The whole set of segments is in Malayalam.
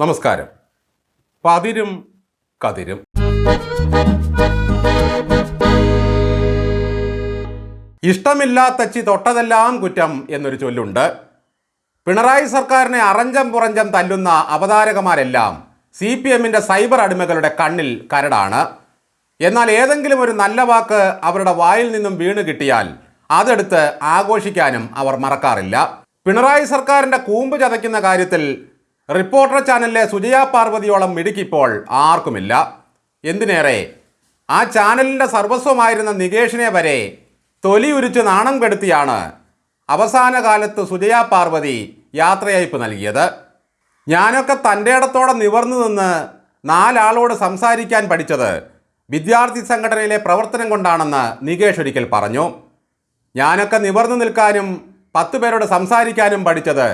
നമസ്കാരം. പതിരും കതിരും. ഇഷ്ടമില്ലാത്തച്ചി തൊട്ടതെല്ലാം കുറ്റം എന്നൊരു ചൊല്ലുണ്ട്. പിണറായി സർക്കാരിനെ അറഞ്ചം പുറഞ്ചം തല്ലുന്ന അവതാരകമാരെല്ലാം സി പി എമ്മിന്റെ സൈബർ അടിമകളുടെ കണ്ണിൽ കരടാണ്. എന്നാൽ ഏതെങ്കിലും ഒരു നല്ല വാക്ക് അവരുടെ വായിൽ നിന്നും വീണ് കിട്ടിയാൽ അതെടുത്ത് ആഘോഷിക്കാനും അവർ മറക്കാറില്ല. പിണറായി സർക്കാരിന്റെ കൂമ്പ് ചതയ്ക്കുന്ന കാര്യത്തിൽ റിപ്പോർട്ടർ ചാനലിലെ സുജയ പാർവതിയോളം മിടുക്കിപ്പോൾ ആർക്കുമില്ല. എന്തിനേറെ? ആ ചാനലിന്റെ സർവസ്വമായിരുന്ന നികേഷിനെ വരെ തൊലി ഉരിച്ച് നാണം കെടുത്തിയാണ് അവസാന കാലത്ത് സുജയ പാർവതി യാത്രയയപ്പ് നൽകിയത്. ഞാനൊക്കെ തന്റെ ഇടത്തോടെ നിവർന്നു നിന്ന് നാലാളോട് സംസാരിക്കാൻ പഠിച്ചത് വിദ്യാർത്ഥി സംഘടനയിലെ പ്രവർത്തനം കൊണ്ടാണെന്ന് നികേഷ് ഒരിക്കൽ പറഞ്ഞു. ഞാനൊക്കെ നിവർന്നു നിൽക്കാനും പത്ത് പേരോട് സംസാരിക്കാനും പഠിച്ചത്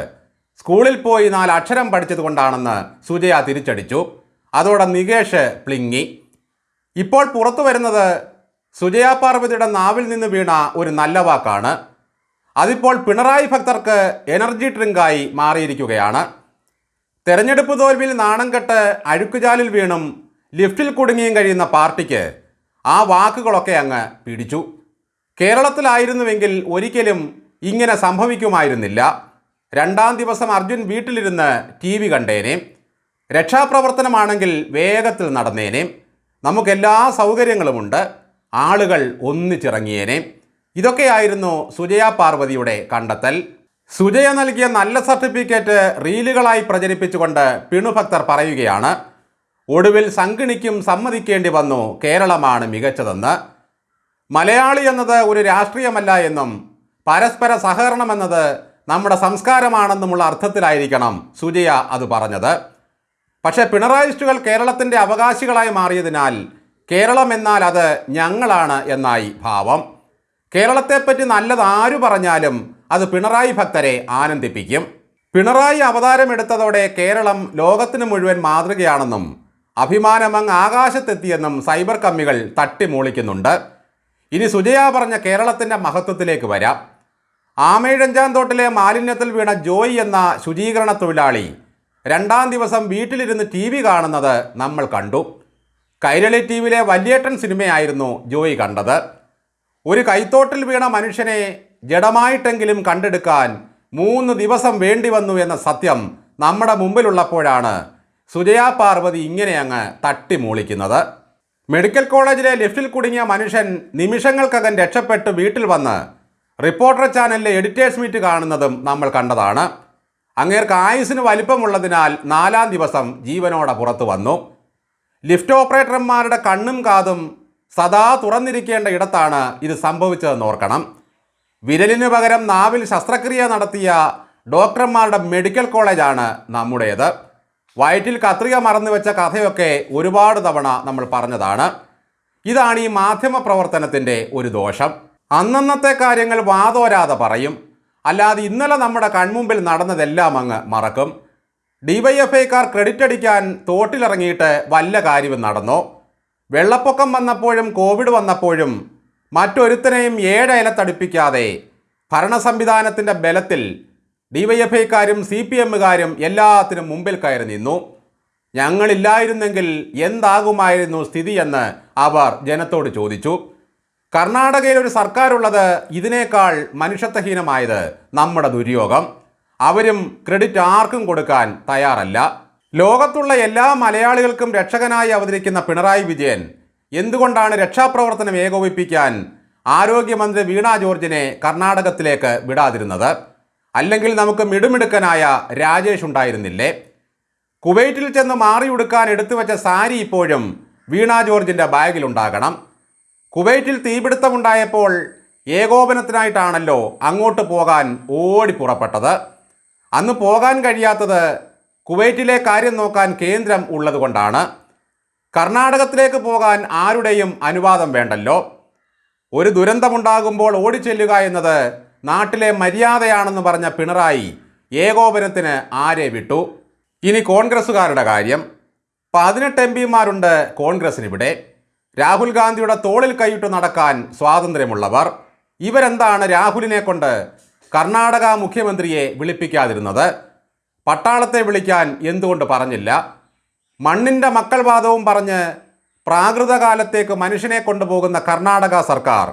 സ്കൂളിൽ പോയി നാല് അക്ഷരം പഠിച്ചത് കൊണ്ടാണെന്ന് സുജയ തിരിച്ചടിച്ചു. അതോടെ നികേഷ് പ്ലിങ്ങി. ഇപ്പോൾ പുറത്തു വരുന്നത് സുജയ പാർവതിയുടെ നാവിൽ നിന്ന് വീണ ഒരു നല്ല വാക്കാണ്. അതിപ്പോൾ പിണറായി ഭക്തർക്ക് എനർജി ഡ്രിങ്കായി മാറിയിരിക്കുകയാണ്. തെരഞ്ഞെടുപ്പ് തോൽവിൽ നാണം കെട്ട് അഴുക്കുചാലിൽ വീണും ലിഫ്റ്റിൽ കുടുങ്ങിയും കഴിയുന്ന പാർട്ടിക്ക് ആ വാക്കുകളൊക്കെ അങ്ങ് പിടിച്ചു. കേരളത്തിലായിരുന്നുവെങ്കിൽ ഒരിക്കലും ഇങ്ങനെ സംഭവിക്കുമായിരുന്നില്ല. രണ്ടാം ദിവസം അർജുൻ വീട്ടിലിരുന്ന് ടി വി കണ്ടേനെ. രക്ഷാപ്രവർത്തനമാണെങ്കിൽ വേഗത്തിൽ നടന്നേനെ. നമുക്കെല്ലാ സൗകര്യങ്ങളുമുണ്ട്. ആളുകൾ ഒന്നിച്ചിറങ്ങിയേനെ. ഇതൊക്കെയായിരുന്നു സുജയ പാർവതിയുടെ കണ്ടെത്തൽ. സുജയ നൽകിയ നല്ല സർട്ടിഫിക്കറ്റ് റീലുകളായി പ്രചരിപ്പിച്ചുകൊണ്ട് പിണുഭക്തർ പറയുകയാണ് ഒടുവിൽ സംഗണിക്കും സമ്മതിക്കേണ്ടി വന്നു. കേരളമാണ് മികച്ചതെന്ന്. മലയാളി എന്നത് ഒരു രാഷ്ട്രീയമല്ല എന്നും പരസ്പര സഹകരണം എന്നത് നമ്മുടെ സംസ്കാരമാണെന്നുമുള്ള അർത്ഥത്തിലായിരിക്കണം സുജയ അത് പറഞ്ഞത്. പക്ഷേ പിണറായിസ്റ്റുകൾ കേരളത്തിന്റെ അവകാശികളായി മാറിയതിനാൽ കേരളം എന്നാൽ അത് ഞങ്ങളാണ് എന്നായി ഭാവം. കേരളത്തെപ്പറ്റി നല്ലത് ആരു പറഞ്ഞാലും അത് പിണറായി ഭക്തരെ ആനന്ദിപ്പിക്കും. പിണറായി അവതാരമെടുത്തതോടെ കേരളം ലോകത്തിന് മുഴുവൻ മാതൃകയാണെന്നും അഭിമാനമങ് ആകാശത്തെത്തിയെന്നും സൈബർ കമ്മികൾ തട്ടിമൂളിക്കുന്നുണ്ട്. ഇനി സുജയ പറഞ്ഞ കേരളത്തിന്റെ മഹത്വത്തിലേക്ക് വരാം. ആമേഴഞ്ചാം തോട്ടിലെ മാലിന്യത്തിൽ വീണ ജോയ് എന്ന ശുചീകരണ തൊഴിലാളി രണ്ടാം ദിവസം വീട്ടിലിരുന്ന് ടി വി കാണുന്നത് നമ്മൾ കണ്ടു. കൈരളി ടി വിയിലെ വല്യേട്ടൻ സിനിമയായിരുന്നു ജോയി കണ്ടത്. ഒരു കൈത്തോട്ടിൽ വീണ മനുഷ്യനെ ജഡമായിട്ടെങ്കിലും കണ്ടെടുക്കാൻ മൂന്ന് ദിവസം വേണ്ടി വന്നു എന്ന സത്യം നമ്മുടെ മുമ്പിലുള്ളപ്പോഴാണ് സുജയ പാർവതി ഇങ്ങനെ അങ്ങ് തട്ടിമൂളിക്കുന്നത്. മെഡിക്കൽ കോളേജിലെ ലിഫ്റ്റിൽ കുടുങ്ങിയ മനുഷ്യൻ നിമിഷങ്ങൾക്കകം രക്ഷപ്പെട്ട് വീട്ടിൽ വന്ന് റിപ്പോർട്ടർ ചാനലിലെ എഡിറ്റേഴ്സ് മീറ്റ് കാണുന്നതും നമ്മൾ കണ്ടതാണ്. അങ്ങേർക്ക് ആയുസിന് വലിപ്പമുള്ളതിനാൽ നാലാം ദിവസം ജീവനോടെ പുറത്തു വന്നു. ലിഫ്റ്റ് ഓപ്പറേറ്റർമാരുടെ കണ്ണും കാതും സദാ തുറന്നിരിക്കേണ്ട ഇടത്താണ് ഇത് സംഭവിച്ചതെന്ന് ഓർക്കണം. വിരലിന് പകരം നാവിൽ ശസ്ത്രക്രിയ നടത്തിയ ഡോക്ടർമാരുടെ മെഡിക്കൽ കോളേജാണ് നമ്മുടേത്. വയറ്റിൽ കത്രിക മറന്നു വെച്ച കഥയൊക്കെ ഒരുപാട് തവണ നമ്മൾ പറഞ്ഞതാണ്. ഇതാണ് ഈ മാധ്യമ പ്രവർത്തനത്തിന്റെ ഒരു ദോഷം. അന്നന്നത്തെ കാര്യങ്ങൾ വാതോരാതെ പറയും. അല്ലാതെ ഇന്നലെ നമ്മുടെ കൺമുമ്പിൽ നടന്നതെല്ലാം അങ്ങ് മറക്കും. ഡിവൈഎഫ്ഐക്കാർ ക്രെഡിറ്റ് അടിക്കാൻ തോട്ടിലിറങ്ങിയിട്ട് വല്ല കാര്യവും നടന്നോ? വെള്ളപ്പൊക്കം വന്നപ്പോഴും കോവിഡ് വന്നപ്പോഴും മറ്റൊരുത്തനെയും തടിപ്പിക്കാതെ ഭരണ സംവിധാനത്തിന്റെ ബലത്തിൽ ഡിവൈഎഫ്ഐക്കാരും സി പി എമ്മുകാരും എല്ലാത്തിനും മുമ്പിൽ കയറി നിന്നു. ഞങ്ങളില്ലായിരുന്നെങ്കിൽ എന്താകുമായിരുന്നു സ്ഥിതിയെന്ന് അവർ ജനത്തോട് ചോദിച്ചു. കർണാടകയിൽ ഒരു സർക്കാരുള്ളത് ഇതിനേക്കാൾ മനുഷ്യത്വഹീനമായത് നമ്മുടെ ദുര്യോഗം. അവരും ക്രെഡിറ്റ് ആർക്കും കൊടുക്കാൻ തയ്യാറല്ല. ലോകത്തുള്ള എല്ലാ മലയാളികൾക്കും രക്ഷകനായി അവതരിക്കുന്ന പിണറായി വിജയൻ എന്തുകൊണ്ടാണ് രക്ഷാപ്രവർത്തനം ഏകോപിപ്പിക്കാൻ ആരോഗ്യമന്ത്രി വീണ ജോർജിനെ കർണാടകത്തിലേക്ക് വിടാതിരുന്നത്? അല്ലെങ്കിൽ നമുക്ക് മിടുമിടുക്കനായ രാജേഷ് ഉണ്ടായിരുന്നില്ലേ? കുവൈറ്റിൽ ചെന്ന് മാറിയെടുക്കാൻ എടുത്തുവെച്ച സാരി ഇപ്പോഴും വീണ ജോർജിന്റെ ബാഗിലുണ്ടാകണം. കുവൈറ്റിൽ തീപിടുത്തമുണ്ടായപ്പോൾ ഏകോപനത്തിനായിട്ടാണല്ലോ അങ്ങോട്ട് പോകാൻ ഓടി പുറപ്പെട്ടത്. അന്ന് പോകാൻ കഴിയാത്തത് കുവൈറ്റിലെ കാര്യം നോക്കാൻ കേന്ദ്രം ഉള്ളതുകൊണ്ടാണ്. കർണാടകത്തിലേക്ക് പോകാൻ ആരുടെയും അനുവാദം വേണ്ടല്ലോ. ഒരു ദുരന്തമുണ്ടാകുമ്പോൾ ഓടിച്ചെല്ലുക എന്നത് നാട്ടിലെ മര്യാദയാണെന്ന് പറഞ്ഞ പിണറായി ഏകോപനത്തിന് ആരെ വിട്ടു? ഇനി കോൺഗ്രസ്സുകാരുടെ കാര്യം. പതിനെട്ട് എം പിമാരുണ്ട് കോൺഗ്രസിനിവിടെ രാഹുൽ ഗാന്ധിയുടെ തോളിൽ കൈയിട്ട് നടക്കാൻ സ്വാതന്ത്ര്യമുള്ളവർ. ഇവരെന്താണ് രാഹുലിനെ കൊണ്ട് കർണാടക മുഖ്യമന്ത്രിയെ വിളിപ്പിക്കാതിരുന്നത്? പട്ടാളത്തെ വിളിക്കാൻ എന്തുകൊണ്ട് പറഞ്ഞില്ല? മണ്ണിന്റെ മക്കൾ വാദവും പറഞ്ഞ് പ്രാകൃതകാലത്തേക്ക് മനുഷ്യനെ കൊണ്ടുപോകുന്ന കർണാടക സർക്കാർ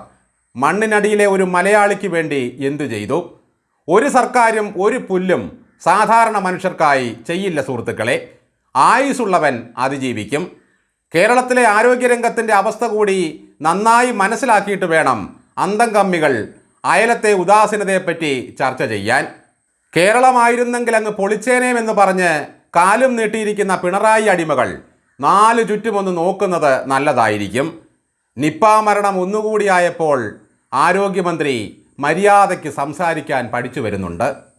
മണ്ണിനടിയിലെ ഒരു മലയാളിക്ക് വേണ്ടി എന്തു ചെയ്തു? ഒരു സർക്കാരും ഒരു പുല്ലും സാധാരണ മനുഷ്യർക്കായി ചെയ്യില്ല സുഹൃത്തുക്കളെ. ആയുസുള്ളവൻ അതിജീവിക്കും. കേരളത്തിലെ ആരോഗ്യരംഗത്തിന്റെ അവസ്ഥ കൂടി നന്നായി മനസ്സിലാക്കിയിട്ട് വേണം അന്തം കമ്മികൾ അയലത്തെ ഉദാസീനതയെപ്പറ്റി ചർച്ച ചെയ്യാൻ. കേരളമായിരുന്നെങ്കിൽ അങ്ങ് പൊളിച്ചേനേമെന്ന് പറഞ്ഞ് കാലും നീട്ടിയിരിക്കുന്ന പിണറായി അടിമകൾ നാല് ചുറ്റുമൊന്ന് നോക്കുന്നത് നല്ലതായിരിക്കും. നിപ്പ മരണം ഒന്നുകൂടിയായപ്പോൾ ആരോഗ്യമന്ത്രി മര്യാദയ്ക്ക് സംസാരിക്കാൻ പഠിച്ചു വരുന്നുണ്ട്.